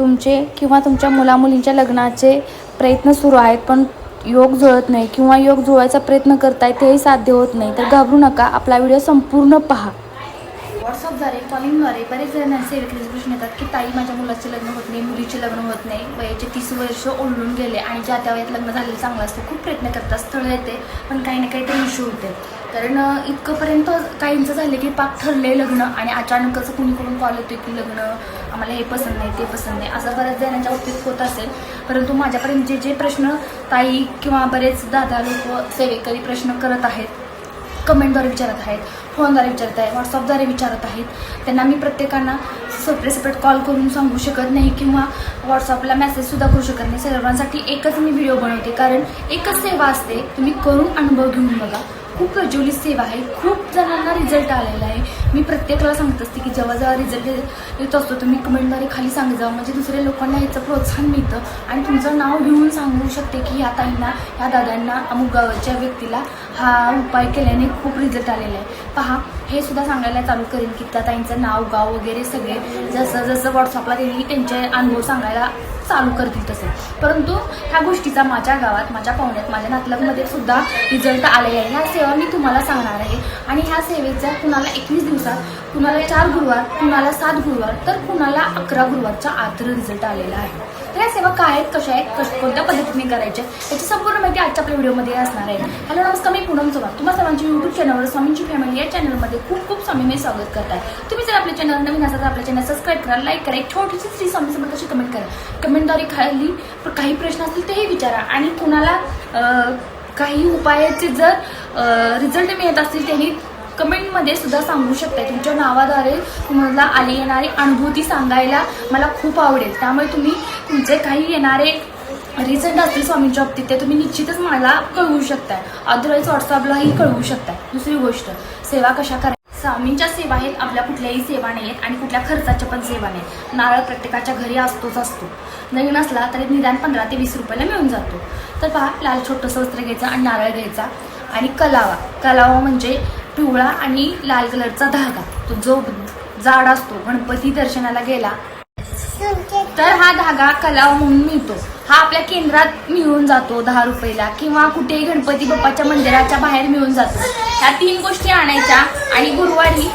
तुमचे किंवा तुमच्या मुलामुलींच्या लग्नाचे प्रयत्न सुरू आहेत पण योग जुळत नाही किंवा योग जुळवायचा प्रयत्न करताय तेही साध्य होत नाही. तर घाबरू नका आपला व्हिडिओ संपूर्ण पहा. व्हॉट्सअपद्वारे कॉलिंगद्वारे बरेच जणांचे विक्रीचे प्रश्न येतात की ताई माझ्या मुलाचे लग्न होत नाही मुलीचे लग्न होत नाही. वयाचे तीस वर्ष ओढून गेले आणि ज्या त्या वयात लग्न झालेलं चांगलं असतं खूप प्रयत्न करतात स्थळ येते पण काही ना काहीतरी इश्यू होते. कारण इतकंपर्यंत काहींचं झालं की पाक ठरले लग्न आणि अचानकच कुणी करून कॉल येतो की लग्न आम्हाला हे पसंत नाही ते पसंत नाही. असं बऱ्याच जणांच्या बाबतीत होत असेल. परंतु माझ्यापर्यंत जे जे प्रश्न ताई किंवा बरेच दादा लोक सेवेकरी प्रश्न करत आहेत कमेंटद्वारे विचारत आहेत फोनद्वारे विचारत आहे व्हॉट्सअपद्वारे विचारत आहेत. त्यांना मी प्रत्येकांना सेपरेट सेपरेट कॉल करून सांगू शकत नाही किंवा व्हॉट्सअपला मेसेजसुद्धा करू शकत नाही. सर्वांसाठी एकच मी व्हिडिओ बनवते. कारण एकच सेवा असते. तुम्ही करून अनुभव घेऊन बघा. खूप प्रज्वलित सेवा आहे. खूप जणांना रिझल्ट आलेला आहे. मी प्रत्येकाला सांगत असते की जेव्हा जेव्हा रिझल्ट येत असतो तुम्ही कमेंटद्वारे खाली सांगत जावं. म्हणजे दुसऱ्या लोकांना याचं प्रोत्साहन मिळतं. आणि तुमचं नाव घेऊन सांगू शकते की ह्या ताईंना ह्या दादांना अमुक गावाच्या व्यक्तीला हा उपाय केल्याने खूप रिझल्ट आलेला आहे. पहा हे सुद्धा सांगायला चालू करेन की त्या ताईंचं नाव गाव वगैरे सगळे जसं जसं व्हॉट्सअपला त्यांनी त्यांचे अनुभव सांगायला चालू करतील तसे. परंतु ह्या गोष्टीचा माझ्या गावात माझ्या पाहुण्यात माझ्या नातलगमध्ये सुद्धा रिझल्ट आलेला आहे. ह्या सेवा मी तुम्हाला सांगणार आहे. आणि ह्या सेवेचा कुणाला एकवीस दिवसात कुणाला चार गुरुवार कुणाला सात गुरुवार तर कुणाला अकरा गुरुवारच्या आत रिझल्ट आलेला आहे. तर या सेवा काय आहेत कशा आहेत कश कोणत्या पद्धतीने करायच्या याची संपूर्ण माहिती आजच्या आपल्या व्हिडिओमध्ये असणार आहे. हॅलो नमस्कार मी पूनम चव्हाण. तुम्हा सर्वांची युट्यूब चॅनलवर स्वामींची फॅमिली या चॅनलमध्ये खूप खूप स्वामी मी स्वागत करत आहे तुम्ही जर आपल्या चॅनल नवीन असाल तर आपल्या चॅनल सबस्क्राईब करा लाईक करा. एक छोटीशी श्री स्वामी समोर कमेंट करा. कमेंटद्वारे खाली काही प्रश्न असतील तेही विचारा. आणि कुणाला काही उपायाचे जर रिझल्ट मिळत असतील त्यांनी कमेंटमध्ये सुद्धा सांगू शकता तुमच्या नावाद्वारे तुम्हाला आली येणारी अनुभूती सांगायला मला खूप आवडेल. त्यामुळे तुम्ही तुमचे काही येणारे रिझल्ट असतील स्वामींच्या बाबतीत ते तुम्ही निश्चितच मला कळवू शकताय. अदरवाईज व्हॉट्सअपलाही कळवू शकताय. दुसरी गोष्ट सेवा कशा करा स्वामींच्या सेवा आहेत आपल्या कुठल्याही सेवा नाही आहेत आणि कुठल्या खर्चाच्या पण सेवा नाही नारळ प्रत्येकाच्या घरी असतोच असतो. नवीन असला तरी निदान पंधरा ते वीस रुपयाला मिळून जातो. तर पहा लाल छोटंसं वस्त्र घ्यायचं आणि नारळ घ्यायचा आणि कलावा. कलावा म्हणजे पिवळा आणि लाल कलरचा धागा. तो जो जाड असतो गणपती दर्शनाला गेला तर हा धागा कलाव म्हणून मिळतो. हा आपल्या केंद्रात मिळून जातो दहा रुपयाला किंवा कुठेही गणपती बाप्पाच्या मंदिराच्या बाहेर मिळून जातो. ह्या तीन गोष्टी आणायच्या आणि गुरुवारी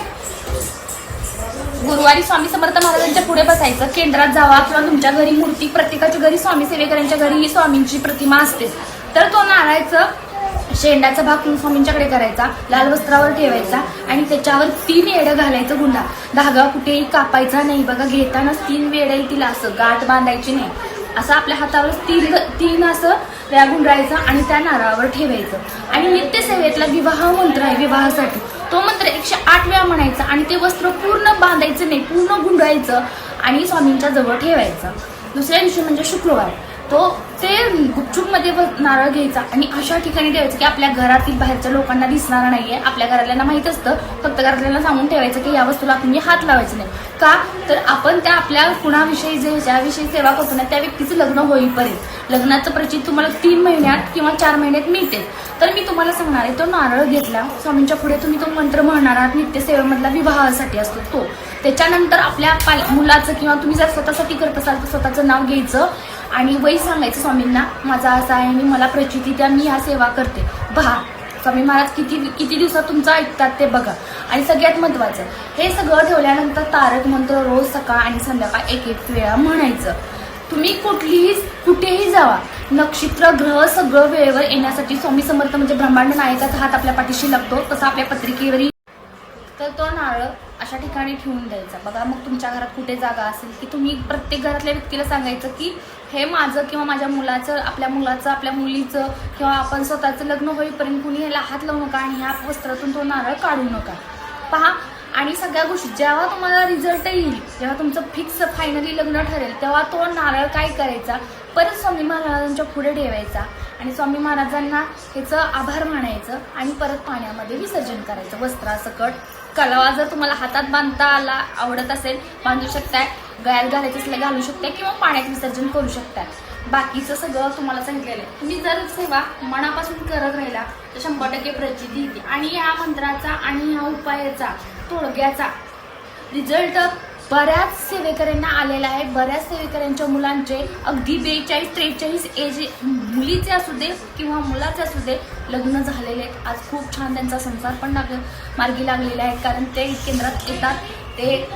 गुरुवारी स्वामी समर्थ महाराजांच्या पुढे बसायचं. केंद्रात जावा किंवा तुमच्या घरी मूर्ती प्रत्येकाच्या घरी स्वामी सेवेकरांच्या घरी ही स्वामींची प्रतिमा असते. तर तो नारायचं शेंडाचा भाग तुम्ही स्वामींच्याकडे करायचा लाल वस्त्रावर ठेवायचा आणि त्याच्यावर तीन येडं घालायचं गुंडा. धागा कुठेही कापायचा नाही बघा घेतानाच तीन वेळ तिला असं गाठ बांधायची नाही. असं आपल्या हातावर तीन तीन असं त्या गुंडायचं आणि त्या नारळावर ठेवायचं. आणि नित्यसेवेतला विवाह मंत्र आहे विवाहासाठी. तो मंत्र एकशे आठ वेळा म्हणायचा आणि ते वस्त्र पूर्ण बांधायचं नाही पूर्ण गुंडायचं आणि स्वामींच्या जवळ ठेवायचं. दुसऱ्या दिवशी म्हणजे शुक्रवार. तो ते गुपचूपमध्ये नारळ घ्यायचा आणि अशा ठिकाणी ठेवायचं की आपल्या घरातील बाहेरच्या लोकांना दिसणार नाहीये आपल्या घरातल्यांना माहीत असतं फक्त घरातल्यांना सांगून ठेवायचं की या वस्तूला आपण म्हणजे हात लावायचे नाही. का? तर आपण त्या आपल्या कुणाविषयी जे ज्याविषयी सेवा करतो ना त्या व्यक्तीचं लग्न होईपर्यंत. लग्नाचं प्रचित तुम्हाला तीन महिन्यात किंवा चार महिन्यात मिळते. तर मी तुम्हाला सांगणार आहे तो नारळ घेतला स्वामींच्या पुढे तुम्ही तो मंत्र म्हणणार आहात नित्यसेवेमधला विवाहासाठी असतो तो. त्याच्यानंतर आपल्या पाल मुलाचं किंवा तुम्ही जर स्वतःसाठी करत असाल तर स्वतःचं नाव घ्यायचं आणि वय सांगायचं स्वामींना माझा असा आहे आणि मला प्रचिती द्या मी ह्या सेवा करते. पहा स्वामी महाराज किती किती दिवसात तुमचं ऐकतात ते बघा. आणि सगळ्यात महत्त्वाचं हे सगळं ठेवल्यानंतर तारक मंत्र रोज सकाळ आणि संध्याकाळ एक एक वेळा म्हणायचं. तुम्ही कुठलीही कुठेही जावा. नक्षत्र ग्रह सगळं वेळेवर येण्यासाठी स्वामी समर्थ म्हणजे ब्रह्मांड नायकाचा हात आपल्या पाठीशी लागतो तसा आपल्या पत्रिकेवरही तर तो नारळ अशा ठिकाणी ठेवून द्यायचा. बघा मग तुमच्या घरात कुठे जागा असेल की तुम्ही प्रत्येक घरातल्या व्यक्तीला सांगायचं की हे माझं किंवा माझ्या मुलाचं आपल्या मुलाचं आपल्या मुलीचं किंवा आपण स्वतःचं लग्न होईपर्यंत कुणी ह्याला हात लावू नका आणि ह्या वस्त्रातून तो नारळ काढू नका. पहा आणि सगळ्या गोष्टी जेव्हा तुम्हाला रिझल्ट येईल जेव्हा तुमचं फिक्स फायनली लग्न ठरेल तेव्हा तो नारळ काय करायचा? परत स्वामी महाराजांच्या पुढे ठेवायचा. आणि स्वामी महाराजांना ह्याचं आभार मानायचं आणि परत पाण्यामध्ये विसर्जन करायचं. वस्त्रासकट. कलावा जर तुम्हाला हातात बांधता आला आवडत असेल बांधू शकताय. गळ्यात घालायचं असल्या घालू शकताय किंवा पाण्यात विसर्जन करू शकताय. बाकीचं सगळं तुम्हाला सांगितलेलं आहे. तुम्ही जर सेवा मनापासून करत राहिला तर शंभर टक्के प्रचिती येते आणि या मंत्राचा आणि ह्या उपायाचा तोडग्याचा रिझल्ट बऱ्याच सेवेकऱ्यांना आलेला आहे. बऱ्याच सेवेकऱ्यांच्या मुलांचे अगदी बेचाळीस त्रेचाळीस एज मुलीचे असू दे किंवा मुलाचे असू दे लग्न झालेले आहेत. आज खूप छान त्यांचा संसार पण लाग मार्गी लागलेला आहे. कारण ते केंद्रात येतात. ते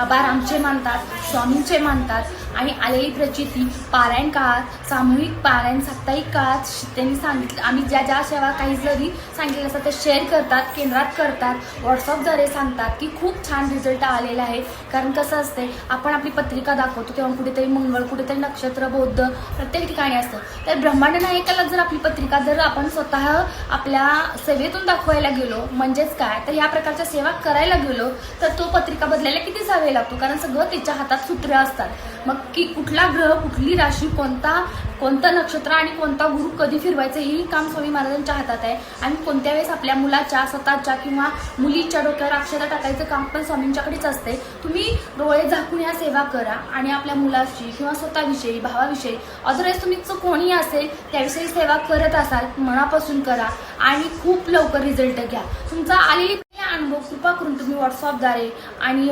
आबारामचे मानतात स्वामींचे मानतात आणि आलेली प्रचिती पारायण काळात सामूहिक पारायण साप्ताहिक काळात त्यांनी सांगितलं. आम्ही ज्या ज्या सेवा काही जरी सांगितलं असतात ते शेअर करतात केंद्रात करतात व्हॉट्सअपद्वारे सांगतात की खूप छान रिझल्ट आलेला आहे. कारण कसं असते आपण आपली पत्रिका दाखवतो तेव्हा कुठेतरी मंगळ कुठेतरी नक्षत्र बौद्ध प्रत्येक ठिकाणी असतं. तर ब्रह्मांड नायकाला जर आपली पत्रिका जर आपण स्वतः आपल्या सेवेतून दाखवायला गेलो म्हणजेच काय? तर ह्या प्रकारच्या सेवा करायला गेलो तर तो पत्रिका बदलायला किती वेळ लागतो. कारण सगळं तिच्या हातात सूत्र असतात. मग की कुठला ग्रह कुठली राशी कोणता कोणतं नक्षत्र आणि कोणता गुरु कधी फिरवायचं हेही काम स्वामी महाराजांच्या हातात आहे. आणि कोणत्या वेळेस आपल्या मुलाच्या स्वतःच्या किंवा मुलीच्या डोक्यावर अक्षता टाकायचं काम पण स्वामींच्याकडेच असते. तुम्ही डोळे झाकून या सेवा करा आणि आपल्या मुलाची किंवा स्वतःविषयी भावाविषयी अदरवाईज तुम्ही कोणी असेल त्याविषयी सेवा करत असाल मनापासून करा आणि खूप लवकर रिझल्ट घ्या. तुमचा आलेली अनुभव कृपा करून तुम्ही व्हॉट्सअपद्वारे आणि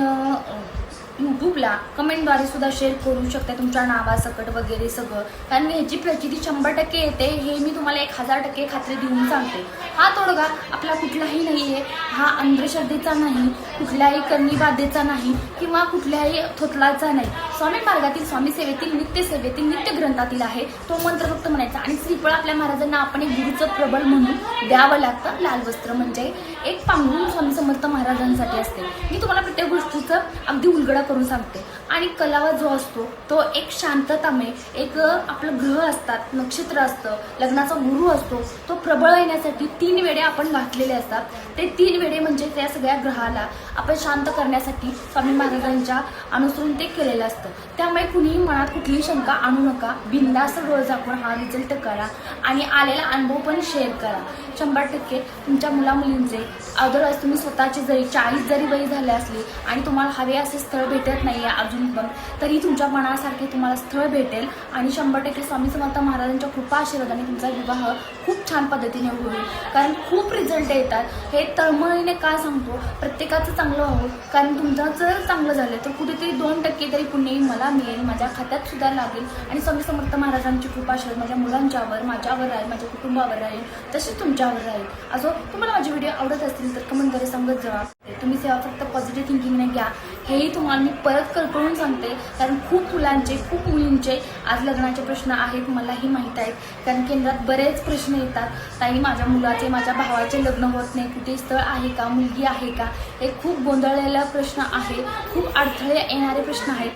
यूट्यूबला कमेंटद्वारे सुद्धा शेअर करू शकता. तुमच्या नावासकट वगैरे सगळं. कारण ह्याची प्रचिती शंभर टक्के येते. हे मी तुम्हाला एक हजार टक्के खात्री देऊन सांगते. हा तोडगा आपला कुठलाही नाही आहे हा अंधश्रद्धेचा नाही कुठल्याही करणीबाधेचा नाही किंवा कुठल्याही थोतलाचा नाही. स्वामी मार्गातील स्वामी सेवेतील नित्य सेवेतील नित्य ग्रंथातील आहे. तो मंत्र फक्त म्हणायचा. आणि श्रीफळ आपल्या महाराजांना आपण एक गुरुचं प्रबळ म्हणून द्यावं लागतं. लाल वस्त्र म्हणजे एक पांघरून स्वामी समर्थ महाराजांसाठी असते. मी तुम्हाला प्रत्येक गोष्टीचं अगदी उलगडा करून सांगते. आणि कलावा जो असतो तो एक शांततामय एक आपलं ग्रह असतात नक्षत्र असतं लग्नाचा गुरु असतो तो प्रबळ येण्यासाठी तीन वेळे आपण घातलेले असतात. ते तीन वेळे म्हणजे त्या सगळ्या ग्रहाला आपण शांत करण्यासाठी स्वामी महाराजांच्या अनुसरून ते केलेलं असतं. त्यामुळे कुणीही मनात कुठलीही शंका आणू नका. बिंदास्त डोळे झाकून हा रिझल्ट करा आणि आलेला अनुभव पण शेअर करा. शंभर टक्के तुमच्या मुलामुलींचे अदरवाईज तुम्ही स्वतःचे जरी चाळीस जरी वय झाले असले आणि तुम्हाला हवे असे स्थळ भेटत नाही आहे अजून पण तरी तुमच्या मनासारखे तुम्हाला स्थळ भेटेल आणि शंभर टक्के स्वामी समर्थ महाराजांच्या कृपा आशीर्वादाने तुमचा विवाह खूप छान पद्धतीने होईल. कारण खूप रिझल्ट येतात. हे तळमळीने का सांगतो? प्रत्येकाचं चांगलं व्हावं कारण तुमचं जर चांगलं झालं तर कुठेतरी दोन टक्के तरी हे मला मिळेल माझ्या खात्यात सुद्धा लागेल. आणि स्वामी समर्थ महाराजांची कृपा असेल माझ्या मुलांच्यावर माझ्यावर राहील माझ्या कुटुंबावर राहील तसेच तुमच्यावर राहील. असो हो, तुम्हाला माझे व्हिडिओ आवडत असतील तर कमेंटद्वारे सांगत जा. तुम्ही सेवा फक्त पॉझिटिव्ह थिंकिंगने घ्या. हेही तुम्हाला मी परत कळकळून सांगते कारण खूप मुलांचे खूप मुलींचे आज लग्नाचे प्रश्न आहेत मलाही माहीत आहेत. कारण केंद्रात बरेच प्रश्न येतात. ताई माझ्या मुलाचे माझ्या भावाचे लग्न होत नाही. कुठे स्थळ आहे का? मुलगी आहे का? हे खूप गोंधळलेला प्रश्न आहे. खूप अडथळे येणारे प्रश्न आहेत.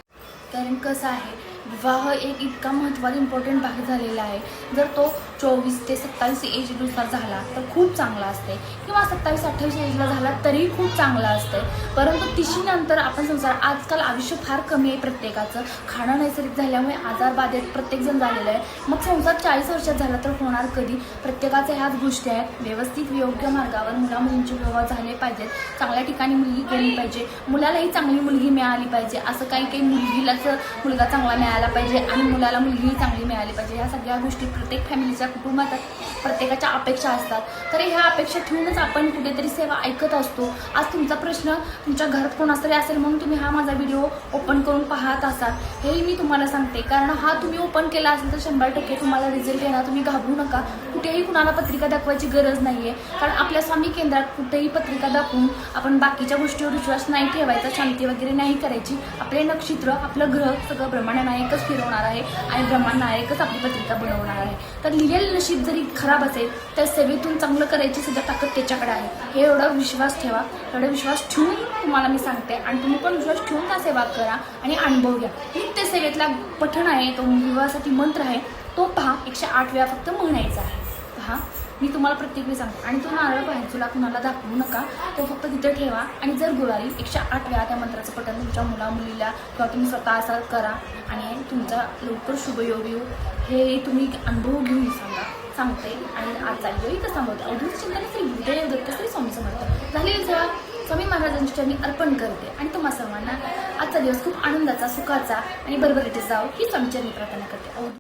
कारण कसं आहे विवाह एक इतका महत्त्वाचा इम्पॉर्टंट भाग झालेला आहे. जर तो चोवीस ते सत्तावीस एजनुसार झाला तर खूप चांगला असते. किंवा सत्तावीस अठ्ठावीस एजला झाला तरीही खूप चांगला असते. परंतु तिशीनंतर आपण संसार आजकाल आयुष्य फार कमी आहे प्रत्येकाचं. खाणं नैसर्गिक झाल्यामुळे आजार बाधित प्रत्येकजण झालेलं आहे. मग संसार चाळीस वर्षात झाला तर होणार कधी? प्रत्येकाच्या ह्याच गोष्टी आहेत. व्यवस्थित योग्य मार्गावर मुला मुलींचे विवाह झाले पाहिजेत. चांगल्या ठिकाणी मुलगी गेली पाहिजे. मुलालाही चांगली मुलगी मिळाली पाहिजे. असं काही काही मुलगीलाच मुलगा चांगला मिळाला पाहिजे आणि मुलाला मुलगीही चांगली मिळाली पाहिजे. ह्या सगळ्या गोष्टी प्रत्येक फॅमिलीच्या कुटुंबात प्रत्येकाच्या अपेक्षा असतात. तर ह्या अपेक्षा ठेवूनच आपण कुठेतरी सेवा ऐकत असतो. आज तुमचा प्रश्न तुमच्या घरात कोण तरी असेल म्हणून तुम्ही हा माझा व्हिडिओ ओपन करून पाहत असाल. हेही मी तुम्हाला सांगते. कारण हा तुम्ही ओपन केला असेल तर शंभर टक्के तुम्हाला रिझल्ट येणार. तुम्ही घाबरू नका. कुठेही कुणाला पत्रिका दाखवायची गरज नाही आहे कारण आपल्या स्वामी केंद्रात कुठेही पत्रिका दाखवून आपण बाकीच्या गोष्टीवर विश्वास नाही ठेवायचा शांती वगैरे नाही करायची. आपले नक्षत्र आपलं ग्रह सगळं ब्रह्मांड नायकच फिरवणार आहे आणि ब्रह्मांनायकच आपली पत्रिका बनवणार आहे. तर लिहिलेलं नशीब जरी खराब असेल तर सेवेतून चांगलं करायची सुद्धा ताकद त्याच्याकडे आहे. हे एवढा विश्वास ठेवा एवढा विश्वास ठेवून तुम्हाला मी सांगते. आणि तुम्ही पण विश्वास ठेवून त्या सेवा करा आणि अनुभव घ्या. नित्य सेवेतला पठण आहे तो विवाहासाठी मंत्र आहे. तो पहा एकशे आठ वेळा फक्त म्हणायचा आहे. पहा. मी तुम्हाला प्रत्येक वेळी सांगते. आणि तो नारळ पाहिजे कुणाला दाखवू नका. तो फक्त तिथे ठेवा. आणि जर गुरुवारी एकशे आठ वेळा त्या मंत्राचं पठण तुमच्या मुला मुलीला किंवा तुम्ही स्वतः असाल करा. आणि तुमचा लवकर शुभयोग येऊ. हे तुम्ही अनुभव घेऊन सांगा. सांगते. आणि आजचा व्हिडिओ इथं सांगते. अवधूत चिंतन श्री गुरुदेव दत्त श्री स्वामी समर्थ. झालेली सेवा स्वामी महाराजांच्या चरणी अर्पण करते. आणि तुम्हा सर्वांना आजचा दिवस खूप आनंदाचा सुखाचा आणि बरोबरीचे जावं. ही स्वामी चरणी प्रार्थना करते.